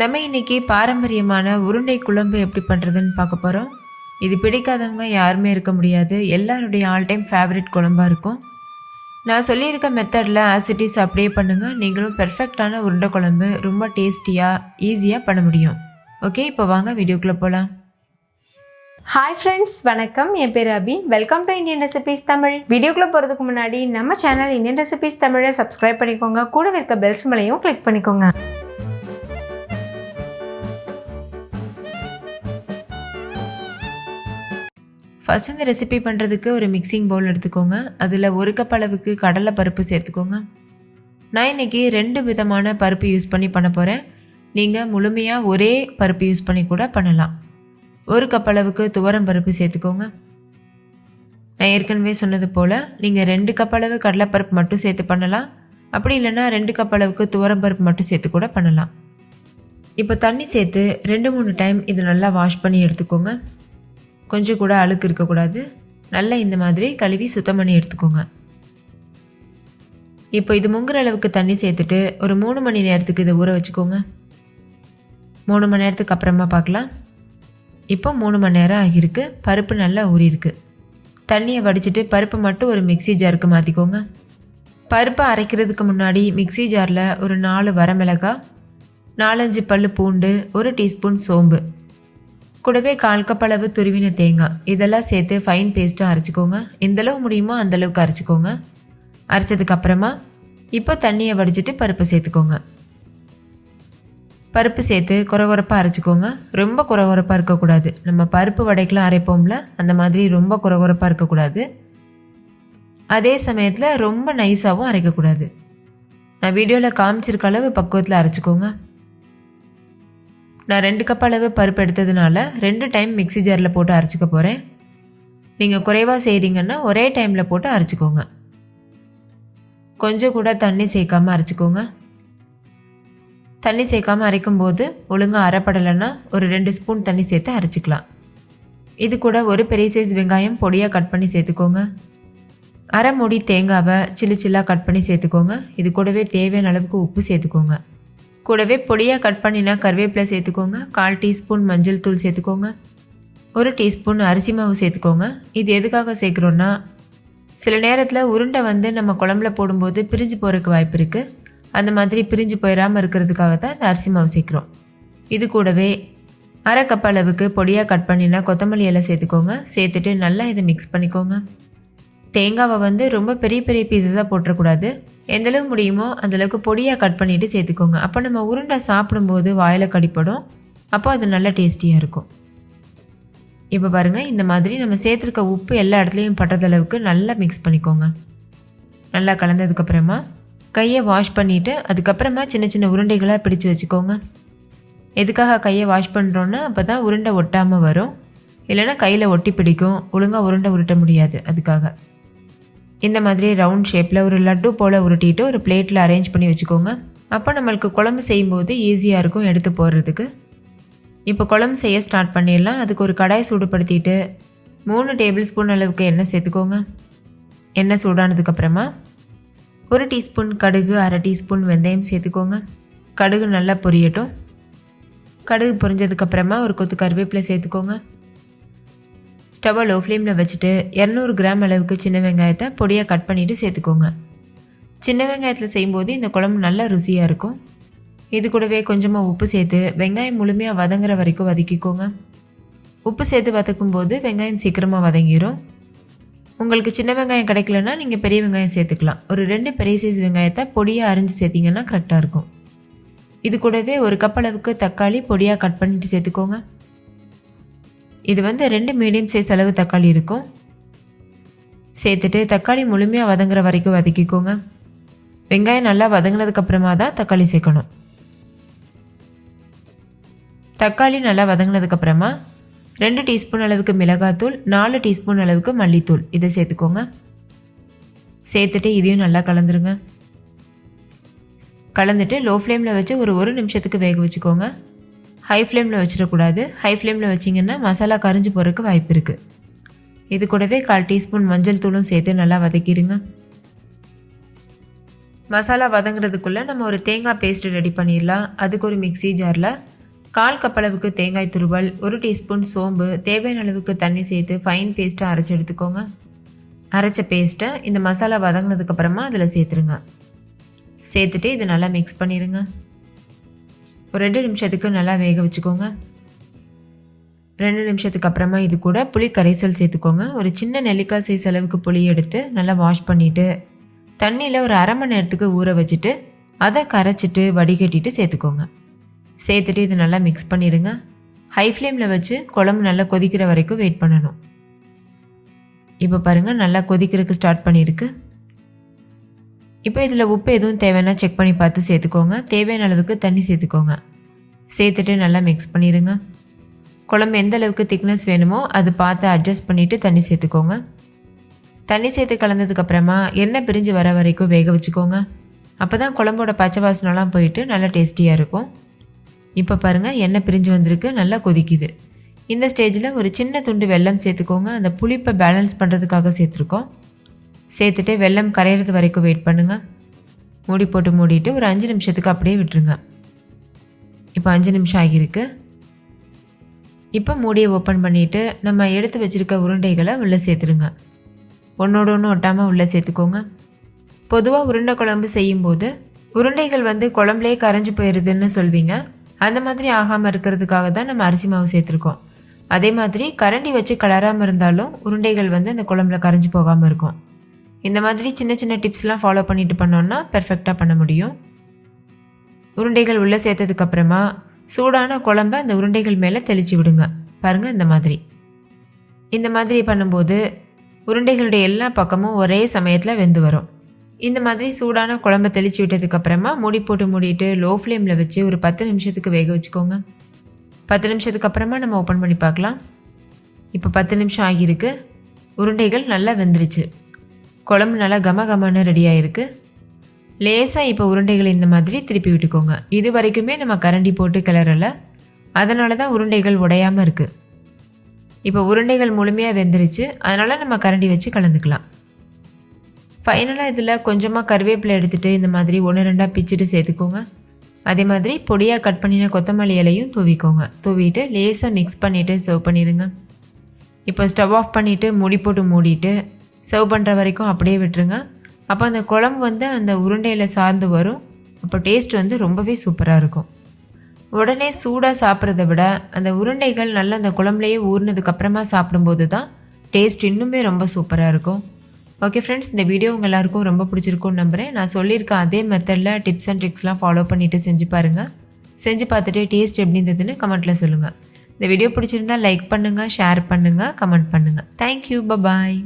நம்ம இன்னைக்கு பாரம்பரியமான உருண்டை குழம்பு எப்படி பண்ணுறதுன்னு பார்க்க போகிறோம் இது பிடிக்காதவங்க யாருமே இருக்க முடியாது. எல்லாருடைய ஆல் டைம் ஃபேவரட் குழம்பா இருக்கும். நான் சொல்லியிருக்க மெத்தடில் ஆசிட்டிஸ் அப்படியே பண்ணுங்கள் நீங்களும் பெர்ஃபெக்டான உருண்டை குழம்பு ரொம்ப டேஸ்டியாக ஈஸியாக பண்ண முடியும். ஓகே இப்போ வாங்க வீடியோக்குள்ளே போகலாம் ஹாய் ஃப்ரெண்ட்ஸ் வணக்கம். என் பேர் Abhi. Welcome to Indian recipes Tamil வீடியோக்குள்ளே போகிறதுக்கு முன்னாடி நம்ம சேனல் இந்தியன் ரெசிபீஸ் தமிழை சப்ஸ்கிரைப் பண்ணிக்கோங்க. கூடவே இருக்க பெல்ஸ் மலையும் கிளிக் பண்ணிக்கோங்க. ஃபஸ்ட் இந்த ரெசிபி பண்ணுறதுக்கு ஒரு மிக்சிங் பவுல் எடுத்துக்கோங்க. அதில் ஒரு கப் அளவுக்கு கடலை பருப்பு சேர்த்துக்கோங்க. நான் இன்னைக்கு ரெண்டு விதமான பருப்பு யூஸ் பண்ணி பண்ண போகிறேன் நீங்கள் முழுமையாக ஒரே பருப்பு யூஸ் பண்ணி கூட பண்ணலாம். ஒரு கப் அளவுக்கு துவரம் பருப்பு சேர்த்துக்கோங்க. நான் ஏற்கனவே சொன்னது போல் நீங்கள் ரெண்டு கப் அளவு கடலைப்பருப்பு மட்டும் சேர்த்து பண்ணலாம். அப்படி இல்லைன்னா ரெண்டு கப் அளவுக்கு துவரம் பருப்பு மட்டும் சேர்த்து கூட பண்ணலாம். இப்போ தண்ணி சேர்த்து ரெண்டு மூணு டைம் இது நல்லா வாஷ் பண்ணி எடுத்துக்கோங்க. கொஞ்சம் கூட அழுக்கு இருக்கக்கூடாது நல்லா இந்த மாதிரி கழுவி சுத்தம் பண்ணி எடுத்துக்கோங்க. இப்போ இது முங்குற அளவுக்கு தண்ணி சேர்த்துட்டு ஒரு மூணு மணி நேரத்துக்கு இதை ஊற வச்சுக்கோங்க. மூணு மணி நேரத்துக்கு அப்புறமா பார்க்கலாம். இப்போ மூணு மணி நேரம் ஆகியிருக்கு. பருப்பு நல்லா ஊறியிருக்கு. தண்ணியை வடிச்சிட்டு பருப்பு மட்டும் ஒரு மிக்ஸி ஜாருக்கு மாற்றிக்கோங்க பருப்பை அரைக்கிறதுக்கு முன்னாடி மிக்ஸி ஜாரில் ஒரு நாலு வரமிளகாய் நாலஞ்சு பல் பூண்டு ஒரு டீஸ்பூன் சோம்பு. கூடவே கால் கப் அளவு துருவின தேங்காய். இதெல்லாம் சேர்த்து ஃபைன் பேஸ்ட்டாக அரைச்சிக்கோங்க. எந்தளவு முடியுமோ அந்தளவுக்கு அரைச்சிக்கோங்க. அரைச்சதுக்கப்புறமா இப்போ தண்ணியை வடிச்சிட்டு பருப்பு சேர்த்துக்கோங்க. பருப்பு சேர்த்து குறகுறப்பாக அரைச்சிக்கோங்க. ரொம்ப குறகுறப்பாக இருக்கக்கூடாது. நம்ம பருப்பு வடைக்கெலாம் அரைப்போம்ல அந்த மாதிரி ரொம்ப குறகுறப்பாக இருக்கக்கூடாது. அதே சமயத்தில் ரொம்ப நைஸாகவும் அரைக்கக்கூடாது. நான் வீடியோவில் காமிச்சிருக்க அளவு பக்குவத்தில் அரைச்சிக்கோங்க. நான் ரெண்டு கப் அளவு பருப்பு எடுத்ததுனால ரெண்டு டைம் மிக்ஸி ஜாரில் போட்டு அரைச்சிக்க போகிறேன் நீங்கள் குறைவாக செய்கிறீங்கன்னா ஒரே டைமில் போட்டு அரைச்சிக்கோங்க. கொஞ்சம் கூட தண்ணி சேர்க்காமல் அரைச்சிக்கோங்க. தண்ணி சேர்க்காமல் அரைக்கும் போது ஒழுங்காக அரைப்படலைன்னா ஒரு ரெண்டு ஸ்பூன் தண்ணி சேர்த்து அரைச்சிக்கலாம். இது கூட ஒரு பெரிய சைஸ் வெங்காயம் பொடியாக கட் பண்ணி சேர்த்துக்கோங்க. அரை மூடி தேங்காவை சில்லு சில்லாக கட் பண்ணி சேர்த்துக்கோங்க. இது கூடவே தேவையான அளவுக்கு உப்பு சேர்த்துக்கோங்க. கூடவே பொடியாக கட் பண்ணினா கருவேப்பிலை சேர்த்துக்கோங்க. கால் டீஸ்பூன் மஞ்சள் தூள் சேர்த்துக்கோங்க. ஒரு டீஸ்பூன் அரிசி மாவு சேர்த்துக்கோங்க. இது எதுக்காக சேர்க்குறோன்னா சில நேரத்தில் உருண்டை வந்து நம்ம குழம்புல போடும்போது பிரிஞ்சு போகிறதுக்கு வாய்ப்பு இருக்குது அந்த மாதிரி பிரிஞ்சு போயிடாமல் இருக்கிறதுக்காக தான் இந்த அரிசி மாவு சேர்க்குறோம். இது கூடவே அரை கப் அளவுக்கு பொடியாக கட் பண்ணினா கொத்தமல்லி எல்லாம் சேர்த்துக்கோங்க. சேர்த்துட்டு நல்லா இதை மிக்ஸ் பண்ணிக்கோங்க. தேங்காவை வந்து ரொம்ப பெரிய பெரிய பீசஸாக போட்டுறக்கூடாது. எந்தளவு முடியுமோ அந்தளவுக்கு பொடியாக கட் பண்ணிவிட்டு சேர்த்துக்கோங்க. அப்போ நம்ம உருண்டை சாப்பிடும்போது வாயில் கடிப்படும். அப்போ அது நல்லா டேஸ்டியாக இருக்கும். இப்போ பாருங்கள் இந்த மாதிரி நம்ம சேர்த்துருக்க உப்பு எல்லா இடத்துலையும் பட்டதளவுக்கு நல்லா மிக்ஸ் பண்ணிக்கோங்க. நல்லா கலந்ததுக்கப்புறமா கையை வாஷ் பண்ணிவிட்டு அதுக்கப்புறமா சின்ன சின்ன உருண்டைகளாக பிடிச்சு வச்சுக்கோங்க. எதுக்காக கையை வாஷ் பண்ணுறோன்னா அப்போ தான் உருண்டை ஒட்டாமல் வரும். இல்லைன்னா கையில் ஒட்டி பிடிக்கும். ஒழுங்காக உருண்டை உருட்ட முடியாது அதுக்காக. இந்த மாதிரி ரவுண்ட் ஷேப்பில் ஒரு லட்டு போல் உருட்டிட்டு ஒரு பிளேட்டில் அரேஞ்ச் பண்ணி வச்சுக்கோங்க. அப்போ நம்மளுக்கு குழம்பு செய்யும்போது ஈஸியாக இருக்கும் எடுத்து போடுறதுக்கு. இப்போ குழம்பு செய்ய ஸ்டார்ட் பண்ணிடலாம். அதுக்கு ஒரு கடாய் சூடுபடுத்திட்டு மூணு டேபிள் ஸ்பூன் அளவுக்கு எண்ணெய் சேர்த்துக்கோங்க. எண்ணெய் சூடானதுக்கப்புறமா ஒரு டீஸ்பூன் கடுகு அரை டீஸ்பூன் வெந்தயம் சேர்த்துக்கோங்க. கடுகு நல்லா பொரியட்டும். கடுகு பொரிஞ்சதுக்கப்புறமா ஒரு கொத்து கருவேப்பிலை சேர்த்துக்கோங்க. ஸ்டவ்வை லோ ஃப்ளேமில் வச்சுட்டு இரநூறு கிராம் அளவுக்கு சின்ன வெங்காயத்தை பொடியாக கட் பண்ணிவிட்டு சேர்த்துக்கோங்க. சின்ன வெங்காயத்தில் செய்யும்போது இந்த குழம்பு நல்லா ருசியாக இருக்கும். இது கூடவே கொஞ்சமாக உப்பு சேர்த்து வெங்காயம் முழுமையாக வதங்குற வரைக்கும் வதக்கிக்கோங்க. உப்பு சேர்த்து வதக்கும் போது வெங்காயம் சீக்கிரமாக வதங்கிடும் உங்களுக்கு சின்ன வெங்காயம் கிடைக்கலன்னா நீங்கள் பெரிய வெங்காயம் சேர்த்துக்கலாம். ஒரு ரெண்டு பெரிய சைஸ் வெங்காயத்தை பொடியாக அரிஞ்சு சேர்த்திங்கன்னா கரெக்டாக இருக்கும். இது கூடவே ஒரு கப் அளவுக்கு தக்காளி பொடியாக கட் பண்ணிட்டு சேர்த்துக்கோங்க. இது வந்து ரெண்டு மீடியம் சைஸ் அளவு தக்காளி இருக்கும். சேர்த்துட்டு தக்காளி முழுமையாக வதங்குற வரைக்கும் வதக்கிக்கோங்க. வெங்காயம் நல்லா வதங்கினதுக்கப்புறமா தான் தக்காளி சேர்க்கணும். தக்காளி நல்லா வதங்கினதுக்கப்புறமா ரெண்டு டீஸ்பூன் அளவுக்கு மிளகாத்தூள் நாலு டீஸ்பூன் அளவுக்கு மல்லித்தூள். இதை சேர்த்துக்கோங்க. சேர்த்துட்டு இதையும் நல்லா கலந்துருங்க. கலந்துட்டு லோ ஃப்ளேமில் வச்சு ஒரு ஒரு நிமிஷத்துக்கு வேக வச்சுக்கோங்க. ஹை ஃப்ளேமில் வச்சிடக்கூடாது. ஹை ஃப்ளேமில் வச்சிங்கன்னா மசாலா கரிஞ்சு போகிறதுக்கு வாய்ப்பு இருக்குது இது கூடவே கால் டீஸ்பூன் மஞ்சள் தூளும் சேர்த்து நல்லா வதக்கிடுங்க மசாலா வதங்குறதுக்குள்ளே நம்ம ஒரு தேங்காய் பேஸ்ட் ரெடி பண்ணிடலாம். அதுக்கு ஒரு மிக்ஸி ஜாரில் கால் கப்பளவுக்கு தேங்காய் துருவல் ஒரு டீஸ்பூன் சோம்பு தேவையான அளவுக்கு தண்ணி சேர்த்து ஃபைன் பேஸ்ட்டாக அரைச்சி எடுத்துக்கோங்க. அரைச்ச பேஸ்ட்டை இந்த மசாலா வதங்கினதுக்கப்புறமா அதில் சேர்த்துருங்க. சேர்த்துட்டு இது நல்லா மிக்ஸ் பண்ணிடுங்க ஒரு ரெண்டு நிமிஷத்துக்கு நல்லா வேக வச்சுக்கோங்க. ரெண்டு நிமிஷத்துக்கு அப்புறமா இது கூட புளி கரைசல் சேர்த்துக்கோங்க. ஒரு சின்ன நெல்லிக்காய் சைஸ் அளவுக்கு புளி எடுத்து நல்லா வாஷ் பண்ணிவிட்டு தண்ணியில் ஒரு அரை மணி நேரத்துக்கு ஊற வச்சுட்டு அதை கரைச்சிட்டு வடிகட்டிட்டு சேர்த்துக்கோங்க. சேர்த்துட்டு இது நல்லா மிக்ஸ் பண்ணிடுங்க. ஹை ஃப்ளேமில் வச்சு குழம்பு நல்லா கொதிக்கிற வரைக்கும் வெயிட் பண்ணணும். இப்போ பாருங்கள் நல்லா கொதிக்கிறதுக்கு ஸ்டார்ட் பண்ணியிருக்கு. இப்போ இதில் உப்பு எதுவும் தேவைன்னா செக் பண்ணி பார்த்து சேர்த்துக்கோங்க. தேவையான அளவுக்கு தண்ணி சேர்த்துக்கோங்க. சேர்த்துட்டு நல்லா மிக்ஸ் பண்ணிடுங்க குழம்பு எந்த அளவுக்கு திக்னஸ் வேணுமோ அது பார்த்து அட்ஜஸ்ட் பண்ணிவிட்டு தண்ணி சேர்த்துக்கோங்க. தண்ணி சேர்த்து கலந்ததுக்கப்புறமா எண்ணெய் பிரிஞ்சு வர வரைக்கும் வேக வச்சுக்கோங்க. அப்போ தான் குழம்போட பச்சை வாசனெலாம் போயிட்டு நல்லா டேஸ்டியாக இருக்கும். இப்போ பாருங்கள் எண்ணெய் பிரிஞ்சு வந்திருக்கு நல்லா கொதிக்குது. இந்த ஸ்டேஜில் ஒரு சின்ன துண்டு வெல்லம் சேர்த்துக்கோங்க. அந்த புளிப்பை பேலன்ஸ் பண்ணுறதுக்காக சேர்த்துருக்கோம். சேர்த்துட்டு வெள்ளம் கரையிறது வரைக்கும் வெயிட் பண்ணுங்கள் மூடி போட்டு மூடிட்டு ஒரு அஞ்சு நிமிஷத்துக்கு அப்படியே விட்டுருங்க. இப்போ அஞ்சு நிமிஷம் ஆகியிருக்கு. இப்போ மூடியை ஓப்பன் பண்ணிவிட்டு நம்ம எடுத்து வச்சுருக்க உருண்டைகளை உள்ளே சேர்த்துருங்க. ஒன்றோட ஒன்று ஒட்டாமல் உள்ளே சேர்த்துக்கோங்க. பொதுவாக உருண்டை குழம்பு செய்யும்போது உருண்டைகள் வந்து குழம்புலேயே கரைஞ்சி போயிடுதுன்னு சொல்வீங்க. அந்த மாதிரி ஆகாமல் இருக்கிறதுக்காக தான் நம்ம அரிசி மாவு சேர்த்துருக்கோம். அதே மாதிரி கரண்டி வச்சு கலராமல் இருந்தாலும் உருண்டைகள் வந்து அந்த குழம்புல கரைஞ்சி போகாமல் இருக்கும். இந்த மாதிரி சின்ன சின்ன டிப்ஸ்லாம் ஃபாலோ பண்ணிட்டு பண்ணோன்னா பெர்ஃபெக்டாக பண்ண முடியும். உருண்டைகள் உள்ளே சேர்த்ததுக்கப்புறமா சூடான குழம்ப அந்த உருண்டைகள் மேலே தெளித்து விடுங்க. பாருங்கள் இந்த மாதிரி. இந்த மாதிரி பண்ணும்போது உருண்டைகளுடைய எல்லா பக்கமும் ஒரே சமயத்தில் வெந்து வரும். இந்த மாதிரி சூடான குழம்ப தெளித்து விட்டதுக்கப்புறமா மூடி போட்டு மூடிட்டு லோ ஃப்ளேமில் வச்சு ஒரு பத்து நிமிஷத்துக்கு வேக வச்சுக்கோங்க. பத்து நிமிஷத்துக்கு அப்புறமா நம்ம ஓப்பன் பண்ணி பார்க்கலாம். இப்போ பத்து நிமிஷம் ஆகியிருக்கு. உருண்டைகள் நல்லா வெந்துருச்சு. குழம்பு நல்லா கம கமன்னு ரெடி ஆயிருக்கு. லேசாக இப்போ உருண்டைகள் இந்த மாதிரி திருப்பி விட்டுக்கோங்க. இது வரைக்குமே நம்ம கரண்டி போட்டு கிளறலை. அதனால தான் உருண்டைகள் உடையாமல் இருக்குது இப்போ உருண்டைகள் முழுமையாக வெந்துருச்சு. அதனால் நம்ம கரண்டி வச்சு கலந்துக்கலாம். ஃபைனலாக இதில் கொஞ்சமாக கருவேப்பிலை எடுத்துகிட்டு இந்த மாதிரி ஒன்று ரெண்டாக பிச்சுட்டு சேர்த்துக்கோங்க. அதே மாதிரி பொடியாக கட் பண்ணின கொத்தமல்லி இலையும் தூவிக்கோங்க. தூவிட்டு லேசாக மிக்ஸ் பண்ணிவிட்டு சர்வ் பண்ணிடுங்க. இப்போ ஸ்டவ் ஆஃப் பண்ணிவிட்டு மூடி போட்டு மூடிட்டு சர்வ் பண்ணுற வரைக்கும் அப்படியே விட்டுருங்க. அப்போ அந்த குழம்பு வந்து அந்த உருண்டையில் சார்ந்து வரும். அப்போ டேஸ்ட் வந்து ரொம்பவே சூப்பராக இருக்கும். உடனே சூடாக சாப்பிட்றத விட அந்த உருண்டைகள் நல்லா அந்த குழம்புலையே ஊறினதுக்கப்புறமா சாப்பிடும்போது தான் டேஸ்ட் இன்னுமே ரொம்ப சூப்பராக இருக்கும். ஓகே ஃப்ரெண்ட்ஸ் இந்த வீடியோ உங்கள் எல்லாருக்கும் ரொம்ப பிடிச்சிருக்கும்னு நம்புகிறேன் நான் சொல்லியிருக்க அதே மெத்தடில் டிப்ஸ் அண்ட் ட்ரிக்ஸ்லாம் ஃபாலோ பண்ணிவிட்டு செஞ்சு பாருங்கள் செஞ்சு பார்த்துட்டு டேஸ்ட் எப்படி இருந்ததுன்னு கமெண்ட்டில் சொல்லுங்கள் இந்த வீடியோ பிடிச்சிருந்தா லைக் பண்ணுங்கள் ஷேர் பண்ணுங்கள் கமெண்ட் பண்ணுங்கள் தேங்க்யூ பபாய்